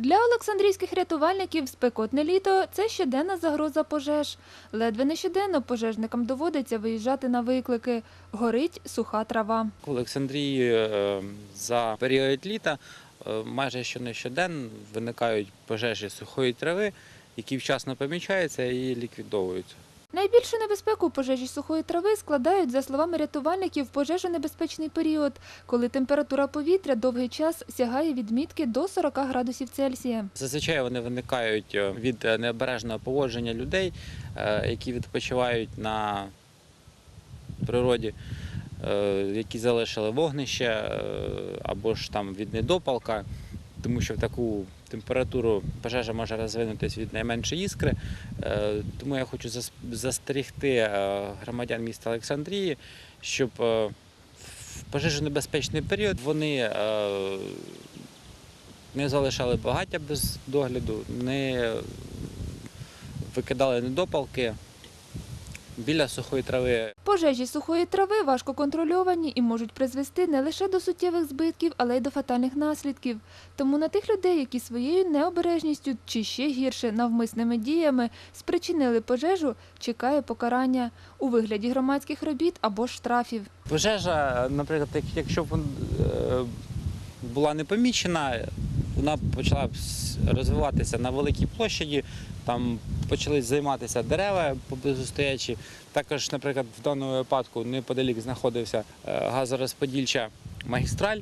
Для олександрійських рятувальників спекотне літо це щоденна загроза пожеж. Ледве не щоденно пожежникам доводиться виїжджати на виклики. Горить суха трава. У Олександрії е, за період літа майже що не щоден виникають пожежі сухої трави, які вчасно помічаються і ліквідовуються. Найбільшу небезпеку пожежі сухої трави складають, за словами рятувальників, пожежонебезпечний період, коли температура повітря довгий час сягає відмітки до 40 градусів Цельсія. Зазвичай вони виникають е, від е, необережного поводження людей, е, які відпочивають на природі, які залишили вогнище або ж там від недопалка, тому що в таку температуру пожежа може розвинутися від найменшої іскри. Е, Тому я хочу зас- застерігти е, громадян міста Олександрії, щоб е, в пожежонебезпечний період вони не залишали багаття без догляду, не викидали недопалки біля сухої трави. Пожежі сухої трави важко контрольовані і можуть призвести не лише до суттєвих збитків, але й до фатальних наслідків. Тому на тих людей, які своєю необережністю чи ще гірше навмисними діями спричинили пожежу, чекає покарання у вигляді громадських робіт або штрафів. Пожежа, наприклад, якщо б е, була не помічена, вона почала розвиватися на великій площаді, там почали займатися дерева поблизу стоячі. Також, наприклад, в даному випадку неподалік знаходився е, газорозподільча магістраль,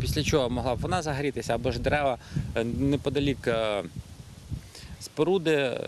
після чого могла б вона загорітися, або ж дерева е, неподалік е, споруди,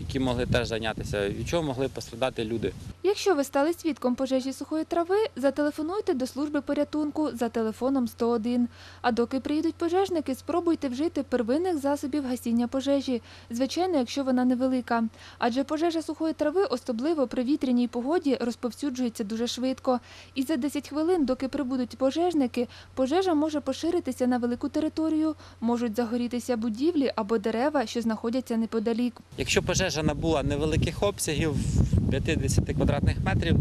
які могли теж зайнятися, від чого могли пострадати люди. Якщо ви стали свідком пожежі сухої трави, зателефонуйте до служби порятунку за телефоном 101. А доки приїдуть пожежники, спробуйте вжити первинних засобів гасіння пожежі, звичайно, якщо вона невелика. Адже пожежа сухої трави, особливо при вітряній погоді, розповсюджується дуже швидко. І за 10 хвилин, доки прибудуть пожежники, пожежа може поширитися на велику територію, можуть загорітися будівлі або дерева, що знаходяться неподалік. Якщо пожежа набула невеликих обсягів 50 квадратних метрів,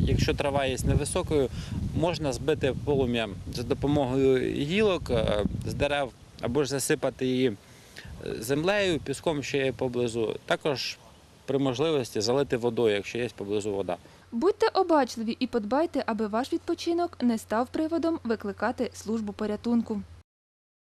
якщо трава є невисокою, можна збити полум'я за допомогою гілок е, з дерев або ж засипати її е, землею, піском, що є поблизу. Також при можливості залити водою, якщо є поблизу вода. Будьте обачливі і подбайте, аби ваш відпочинок не став приводом викликати службу порятунку.